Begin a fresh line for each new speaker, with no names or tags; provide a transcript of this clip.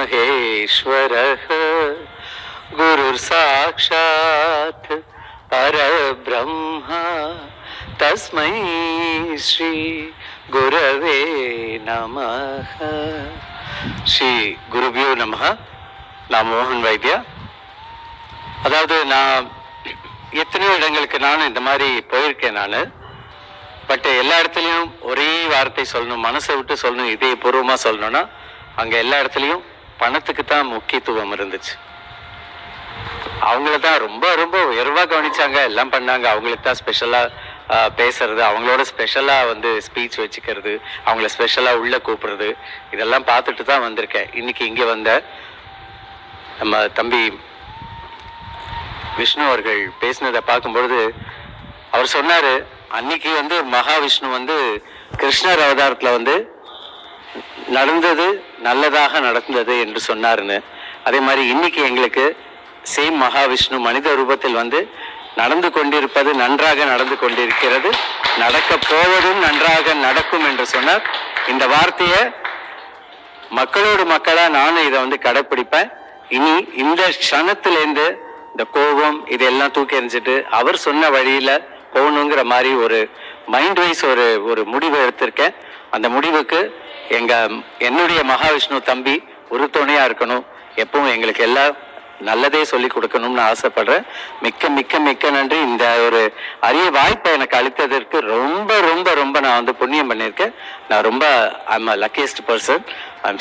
महेश्वरः गुरुर्साक्षात् परब्रह्म तस्मै श्री गुरवे நமः ஸ்ரீ குருபியோ நமः நான் மோகன் வைத்யா அதாவது நான் எத்தனையோ இடங்களுக்கு நானும் இந்த மாதிரி போயிருக்கேன் நான் பட் எல்லா இடத்துலையும் ஒரே வார்த்தை சொல்லணும் மனசை விட்டு சொல்லணும் இதயபூர்வமாக சொல்லணும்னா அங்கே எல்லா இடத்துலையும் பணத்துக்கு தான் முக்கியத்துவம் இருந்துச்சு. அவங்கள தான் ரொம்ப ரொம்ப உயர்வாக கவனிச்சாங்க. எல்லாம் பண்ணாங்க. அவங்களுக்கு தான் ஸ்பெஷலாக பேசுறது. அவங்களோட ஸ்பெஷலாக வந்து ஸ்பீச் வச்சுக்கிறது. அவங்கள ஸ்பெஷலாக உள்ளே கூப்பிடுறது. இதெல்லாம் பார்த்துட்டு தான் வந்திருக்கேன். இன்னைக்கு இங்கே வந்த நம்ம தம்பி விஷ்ணு அவர்கள் பேசினதை பார்க்கும்பொழுது அவர் சொன்னார் அன்னைக்கு வந்து மகாவிஷ்ணு வந்து கிருஷ்ணர் அவதாரத்தில் வந்து நடந்தது நல்லதாக நடந்தது என்று சொன்னாருன்னு. அதே மாதிரி இன்னைக்கு எங்களுக்கு சேம் மகாவிஷ்ணு மனித ரூபத்தில் வந்து நடந்து கொண்டிருப்பது நன்றாக நடந்து கொண்டிருக்கிறது. நடக்க போவதும் நன்றாக நடக்கும் என்று சொன்னார். இந்த வார்த்தையை மக்களோடு மக்களா நானும் இதை வந்து கடைப்பிடிப்பேன். இனி இந்த க்ஷணத்திலேருந்து இந்த கோபம் இதெல்லாம் தூக்கி எறிஞ்சிட்டு அவர் சொன்ன வழியில போகணுங்கிற மாதிரி ஒரு மைண்ட் வைஸ் ஒரு ஒரு முடிவு எடுத்திருக்கேன். அந்த முடிவுக்கு எங்க என்னுடைய மகாவிஷ்ணு தம்பி ஒரு இருக்கணும். எப்பவும் எங்களுக்கு எல்லாம் நல்லதே சொல்லி கொடுக்கணும்னு ஆசைப்படுறேன். மிக்க மிக்க மிக்க நன்றி. இந்த ஒரு அரிய வாய்ப்பை எனக்கு அளித்ததற்கு ரொம்ப ரொம்ப ரொம்ப நான் வந்து புண்ணியம் பண்ணியிருக்கேன். நான் ரொம்ப ஐம் லக்கியஸ்ட் பர்சன் ஐம்